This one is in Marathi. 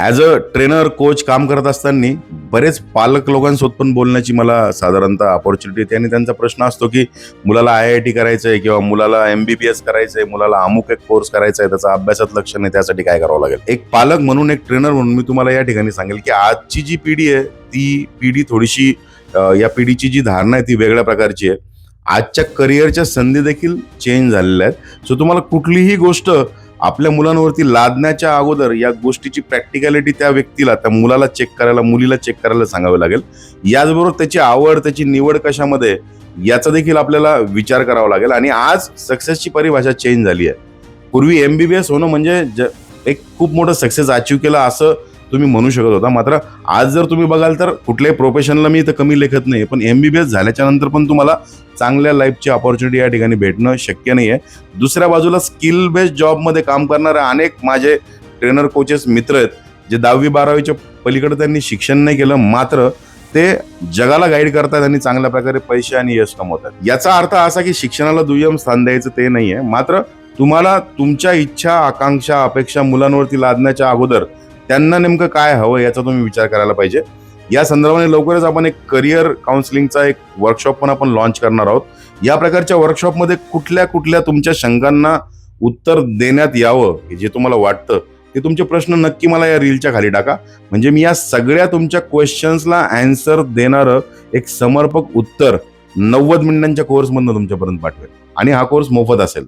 ॲज अ ट्रेनर कोच काम करत असताना बरेच पालक लोकांसोबत पण बोलण्याची मला साधारणतः ऑपॉर्च्युनिटी येते. आणि त्यांचा प्रश्न असतो की मुलाला आय आय टी करायचं आहे किंवा मुलाला एम बी बी एस करायचं आहे मुलाला अमुक एक कोर्स करायचा आहे त्याचा अभ्यासात लक्ष नाही त्यासाठी काय करावं लागेल? एक पालक म्हणून एक ट्रेनर म्हणून मी तुम्हाला या ठिकाणी सांगेल की आजची जी पिढी आहे ती पिढी थोडीशी या पिढीची जी धारणा आहे ती वेगळ्या प्रकारची आहे. आजच्या करिअरच्या संधी देखील चेंज झालेल्या आहेत. सो तुम्हाला कुठलीही गोष्ट आपल्या मुलांवरती लादण्याच्या अगोदर या गोष्टीची प्रॅक्टिकॅलिटी त्या व्यक्तीला त्या मुलाला चेक करायला मुलीला चेक करायला सांगावं लागेल. याचबरोबर त्याची आवड त्याची निवड कशामध्ये याचा देखील आपल्याला विचार करावा लागेल. आणि आज सक्सेसची परिभाषा चेंज झाली आहे. पूर्वी एम बी बी एस होणं म्हणजे ज एक खूप मोठं सक्सेस अचीव केलं असं तुम्ही म्हणू शकत होता. मात्र आज जर तुम्ही बघाल तर कुठल्याही प्रोफेशनला मी इथं कमी लेखत नाही पण एम बी बी एस झाल्याच्यानंतर पण तुम्हाला चांगल्या लाईफची ऑपॉर्च्युनिटी या ठिकाणी भेटणं शक्य नाही आहे दुसऱ्या बाजूला स्किल बेस्ड जॉबमध्ये काम करणारे अनेक माझे ट्रेनर कोचेस मित्र आहेत जे दहावी बारावीच्या पलीकडे त्यांनी शिक्षण नाही केलं मात्र ते जगाला गाईड करतात आणि चांगल्या प्रकारे पैसे आणि यश कमवतात. याचा अर्थ असा की शिक्षणाला दुय्यम स्थान द्यायचं ते नाही आहे मात्र तुम्हाला तुमच्या इच्छा आकांक्षा अपेक्षा मुलांवरती लादण्याच्या अगोदर त्यांना नेमकं काय हवं याचा तुम्ही विचार करायला पाहिजे. या संदर्भाने लवकरच आपण एक करिअर काउन्सिलिंगचा एक वर्कशॉप पण आपण लॉन्च करणार आहोत. या प्रकारच्या वर्कशॉपमध्ये कुठल्या कुठल्या तुमच्या शंकांना उत्तर देण्यात यावं जे तुम्हाला वाटतं ते तुमचे प्रश्न नक्की मला या रीलच्या खाली टाका. म्हणजे मी या सगळ्या तुमच्या क्वेश्चन्सला अँसर देणारं एक समर्पक उत्तर नव्वद मिनिटांच्या कोर्समधनं तुमच्यापर्यंत पाठवेल. आणि हा कोर्स मोफत असेल.